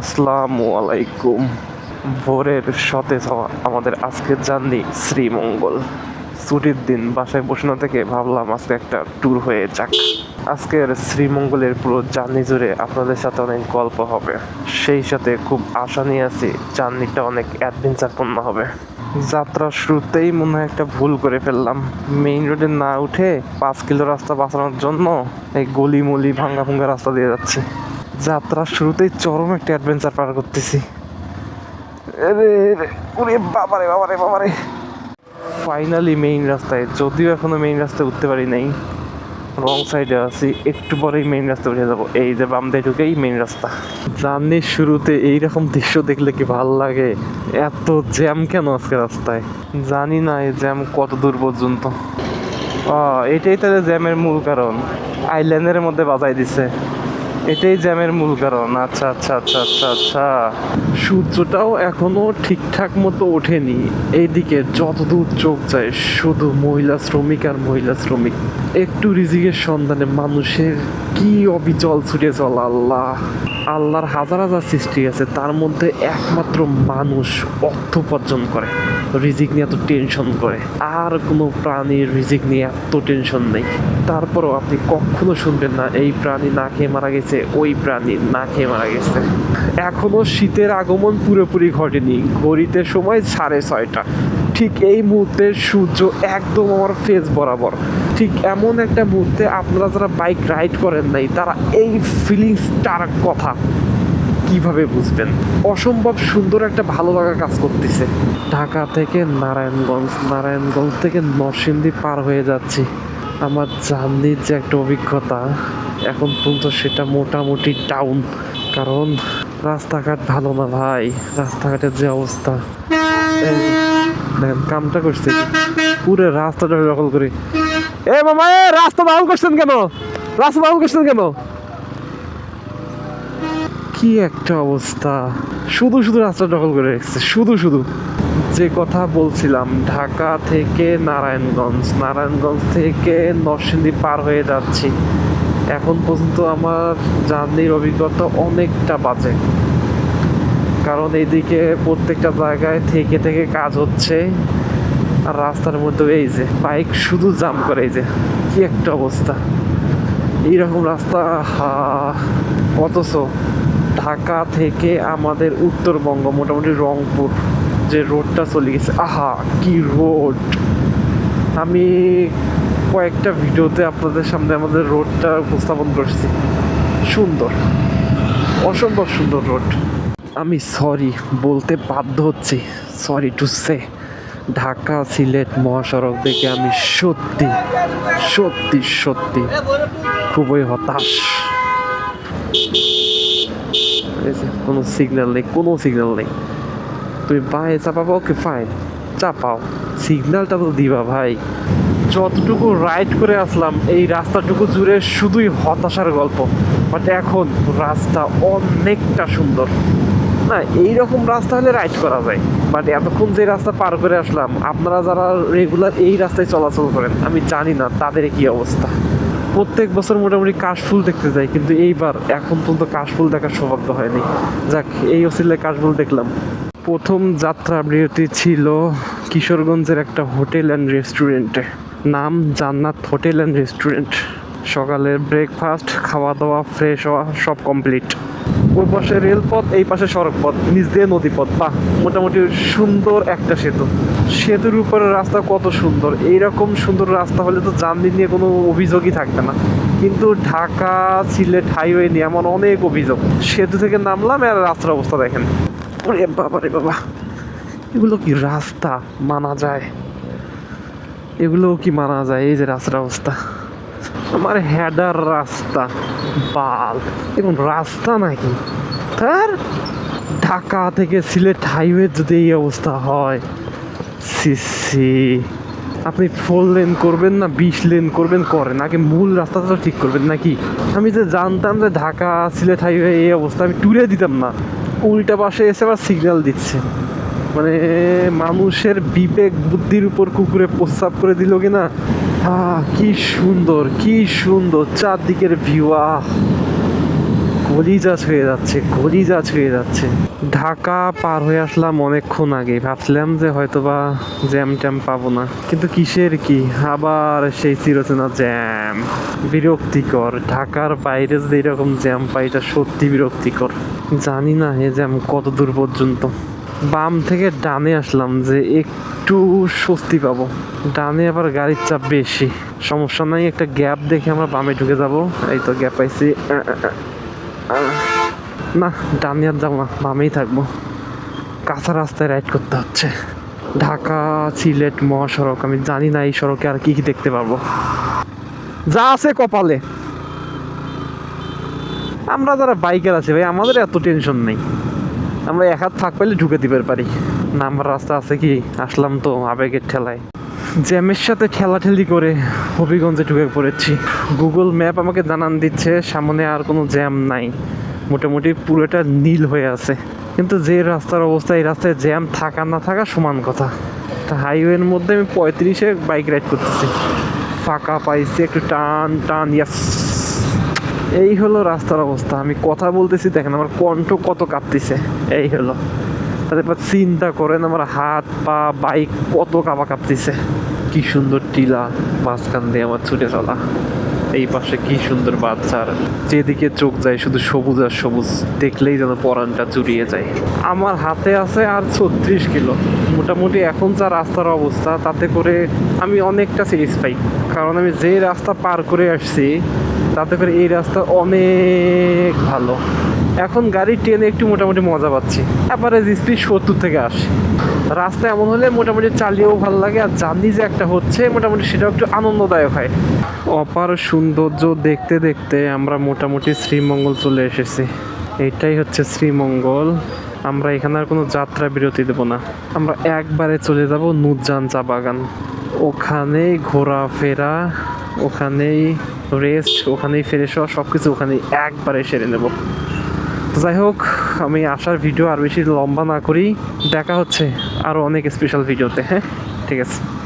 আসসালামু আলাইকুম। ভোরের সতেজ হওয়া আমাদের আজকের জার্নি শ্রীমঙ্গল। ছুটির দিন বাসায় বসানো থেকে ভাবলাম আজকে একটা ট্যুর হয়ে যাক। আজকের শ্রীমঙ্গলের পুরো জার্নি জুড়ে আপনাদের সাথে অনেক গল্প হবে। সেই সাথে খুব আশা নিয়ে আছি জার্নিটা অনেক অ্যাডভেঞ্চারপূর্ণ হবে। যাত্রার শুরুতেই মনে হয় একটা ভুল করে ফেললাম। মেইন রোডে না উঠে পাঁচ কিলো রাস্তা বাঁচানোর জন্য এই গলি মলি ভাঙ্গা ভুঙ্গা রাস্তা দিয়ে যাচ্ছি। যাত্রার শুরুতেই চরম একটা অ্যাডভেঞ্চার পার করতেছি। বাবারে বাবারে বাবারে। ফাইনালি মেইন রাস্তায়, যদিও এখনও মেইন রাস্তায় উঠতে পারি নাই রং সাইডে আছি, একটু পরেই মেইন রাস্তা উঠে যাব। এই যে বাম দিয়ে ঢুকেই মেইন রাস্তা। জার্নির শুরুতে এইরকম দৃশ্য দেখলে কি ভালো লাগে? এত জ্যাম কেন আজকে রাস্তায়? জানি না এই জ্যাম কত দূর পর্যন্ত। এটাই তাহলে জ্যামের মূল কারণ। আইল্যান্ডের মধ্যে বাজাই দিছে। এটাই জ্যামের মূল কারণ। আচ্ছা আচ্ছা আচ্ছা আচ্ছা আচ্ছা। সূর্যটাও এখনও ঠিকঠাক মতো ওঠেনি। এইদিকে যতদূর চোখ যায়, শুধু মহিলা শ্রমিক আর মহিলা শ্রমিক। একটু রিজিকের সন্ধানে মানুষের কি অবিচল ছুটে চল, আল্লাহ। আল্লাহর হাজার হাজার সৃষ্টি আছে, তার মধ্যে একমাত্র মানুষ অর্থ উপার্জন করে। রিজিক নিয়ে এত টেনশন করে। আর কোনো প্রাণীর রিজিক নিয়ে এত টেনশন নেই। তারপরও আপনি কখনো শুনবেন না, এই প্রাণী না খেয়ে মারা গেছে। ওই প্রাণী না খেয়ে মারা গেছে। এখনও শীতের আগমন পুরোপুরি ঘটেনি। ঘড়িতে সময় সাড়ে ছয়টা। ঠিক এই মুহূর্তে সূর্য একদম আমার ফেস বরাবর। ঠিক এমন একটা মুহূর্তে আপনারা যারা বাইক রাইড করেন নাই, তারা এই ফিলিংসটার কথা কীভাবে বুঝবেন? অসম্ভব সুন্দর একটা ভালো লাগা কাজ করতেছে। ঢাকা থেকে নারায়ণগঞ্জ নারায়ণগঞ্জ থেকে নরসিংদী পার হয়ে যাচ্ছি। আমার জার্নির যে একটা অভিজ্ঞতা, এখন পর্যন্ত সেটা মোটামুটি ডাউন কারণ রাস্তাঘাট ভালো না ভাই, রাস্তাঘাটের যে অবস্থা। দেখেন, কামটা করছে? পুরো রাস্তাটা দখল করে। এ বাবা রাস্তা দখল করছেন কেন? রাস্তা দখল করছেন কেন? কি একটা অবস্থা? শুধু শুধু রাস্তা দখল করে রেখেছে, শুধু শুধু। যে কথা বলছিলাম, ঢাকা থেকে নারায়ণগঞ্জ নারায়ণগঞ্জ থেকে নরসিংদী পার হয়ে যাচ্ছি। এখন পর্যন্ত আমার জার্নির অভিজ্ঞতা অনেকটা বাজে। কারণ এইদিকে প্রত্যেকটা জায়গায় থেকে থেকে কাজ হচ্ছে, আর রাস্তার মধ্যে এই যে, বাইক শুধু জাম করে এই যে, কি একটা অবস্থা। এইরকম রাস্তা অথচ ঢাকা থেকে আমাদের উত্তরবঙ্গ, মোটামুটি রংপুর, যে রোডটা চলে গেছে। আহা, কি রোড আমি কয়েকটা ভিডিওতে আপনাদের সামনে আমাদের রোডটা উপস্থাপন করছি। সুন্দর, অসম্ভব সুন্দর রোড আমি সরি বলতে বাধ্য হচ্ছি। Sorry to say Dhaka Sylhet মহাসড়ক দেখে আমি সত্যি সত্যি সত্যি খুবই হতাশ। কোনো সিগন্যাল নেই, কোনো সিগন্যাল নেই। তুমি বাঁয়ে চাপাবো, ওকে ফাইন চাপাও। সিগন্যালটা তো দিবা ভাই। যতটুকু রাইড করে আসলাম, এই রাস্তাটুকু জুড়ে শুধুই হতাশার গল্প। বাট এখন রাস্তা অনেকটা সুন্দর। না, এইরকম রাস্তা হলে রাইড করা যায়। বাট এতক্ষণ যে রাস্তা পার করে আসলাম, আপনারা যারা রেগুলার এই রাস্তায় চলাচল করেন, আমি জানি না তাদের কি অবস্থা। প্রত্যেক বছর মোটামুটি কাশফুল দেখতে যাই, কিন্তু এইবার এখন পর্যন্ত কাশফুল দেখার সৌভাগ্য হয়নি। যাক, এই অসিলে কাশফুল দেখলাম। প্রথম যাত্রা বিরতি ছিল কিশোরগঞ্জের একটা হোটেল অ্যান্ড রেস্টুরেন্টে। নাম জান্নাত হোটেল অ্যান্ড রেস্টুরেন্ট। সকালের ব্রেকফাস্ট, খাওয়া দাওয়া, ফ্রেশ হওয়া, সব কমপ্লিট। ওই পাশে রেলপথ, এই পাশে সড়ক পথ নিচ দিয়ে নদীপথ। বাহ, মোটামুটি সুন্দর একটা সেতু। সেতুর উপরে রাস্তা কত সুন্দর। এইরকম সুন্দর রাস্তা হলে তো জার্নি নিয়ে কোনো অভিযোগই থাকবে না। কিন্তু ঢাকা, সিলেট হাইওয়ে নিয়ে এমন অনেক অভিযোগ। সেতু থেকে নামলাম আর রাস্তার অবস্থা দেখেন। ওরে বাবা রে বাবা, এগুলো কি রাস্তা? মানা যায়। এগুলো কি মানা যায়? এই যে রাস্তার অবস্থা। আমার হেডার রাস্তা বাল। এখন রাস্তা নাকি? তার ঢাকা থেকে সিলেট হাইওয়ে যদি এই অবস্থা হয় সি সি আপনি ফোর লেন করবেন না, বিশ লেন করবেন, করেন। আগে মূল রাস্তাটা তো ঠিক করবেন নাকি? আমি যে জানতাম যে ঢাকা, সিলেট হাইওয়ে এই অবস্থা, আমি টুরে দিতাম না। উল্টা পাশে এসে আবার সিগন্যাল দিচ্ছে। মানে মানুষের বিবেক, বুদ্ধির উপর কুকুরে প্রস্তাব করে দিল কি না আহ, কি সুন্দর কি সুন্দর। চারদিকের ভিউ আহ। গলিজা ছুঁয়ে যাচ্ছে গলিজা ছুঁয়ে যাচ্ছে। ঢাকা পার হয়ে আসলাম অনেকক্ষণ আগে। ভাবছিলাম যে হয়তোবা জ্যাম ট্যাম পাবো না। কিন্তু কিসের কি? আবার সেই চিরচেনা জ্যাম বিরক্তিকর। ঢাকার বাইরে যদি এরকম জ্যাম পাই, এটা সত্যি বিরক্তিকর। জানি না এ জ্যাম কত দূর পর্যন্ত। বাম থেকে ডানে আসলাম যে একটু স্বস্তি পাবো। ডানে আবার গাড়ির চাপ বেশি। সমস্যা নাই, একটা গ্যাপ দেখে আমরা বামে ঢুকে যাব। এই তো গ্যাপ পাইছি। না, ডানে আর যাব না, বামেই থাকব। কাঁচা রাস্তায় রাইড করতে হচ্ছে। ঢাকা, সিলেট, মহাসড়ক, আমি জানি না এই সড়কে আর কি কি দেখতে পাবো যা আছে কপালে। আমরা যারা বাইকার আছি ভাই, আমাদের এত টেনশন নেই। আমরা এক হাত থাক পাইলে ঢুকে দিতে পারি। নাম্বার রাস্তা আছে কি? আসলাম তো আবেগের ঠেলায়। জ্যামের সাথে ঠেলাঠেলি করে হবিগঞ্জে ঢুকে পড়েছি। গুগল ম্যাপ আমাকে জানান দিচ্ছে, সামনে আর কোনো জ্যাম নাই। মোটামুটি পুরোটা নীল হয়ে আছে। কিন্তু যে রাস্তার অবস্থা, এই রাস্তায় জ্যাম থাকা না থাকা সমান কথা। তা হাইওয়ের মধ্যে আমি পঁয়ত্রিশে বাইক রাইড করতেছি। ফাঁকা পাইছি, একটু টান টান, ইয়াস। এই হলো রাস্তার অবস্থা। আমি কথা বলতেছি, দেখেন আমার কণ্ঠ কত কাঁপতেছে। এই হলো। তারপর চিন্তা করেন, আমার হাত, পা, বাইক কত কাঁপা কাঁপতেছে। কি সুন্দর টিলা মাঝখান দিয়ে আমার ছুটে চলা। এই পাশে কি সুন্দর বাচ্চার। যেদিকে চোখ যায় শুধু সবুজ আর সবুজ, দেখলেই যেন পরানটা জুড়িয়ে যায়। আমার হাতে আছে আর ছত্রিশ কিলো। মোটামুটি এখন যা রাস্তার অবস্থা, তাতে করে আমি অনেকটা সিরিজ পাই কারণ আমি যে রাস্তা পার করে আসছি তাতে করে এই রাস্তা অনেক ভালো। এখন গাড়ি ট্রেনে একটু মোটামুটি মজা পাচ্ছি। অ্যাভারেজ স্পিড সত্তর থেকে আসে রাস্তা এমন হলে মোটামুটি চালিয়েও ভালো লাগে, আর জার্নি যে একটা হচ্ছে, মোটামুটি সেটাও একটু আনন্দদায়ক হয়। অপার সৌন্দর্য দেখতে দেখতে আমরা মোটামুটি শ্রীমঙ্গল চলে এসেছি। এটাই হচ্ছে শ্রীমঙ্গল। আমরা এখানে আর কোনো যাত্রা বিরতি দেবো না। আমরা একবারে চলে যাব নুরজান চা বাগান। ওখানে ঘোরাফেরা ওখানেই রেস্ট ওখানেই ফিরে সব সব কিছু ওখানেই একবারে সেরে নেব। যাই হোক, আমি আসার ভিডিও আর বেশি লম্বা না করি দেখা হচ্ছে আরও অনেক স্পেশাল ভিডিওতে হ্যাঁ? ঠিক আছে।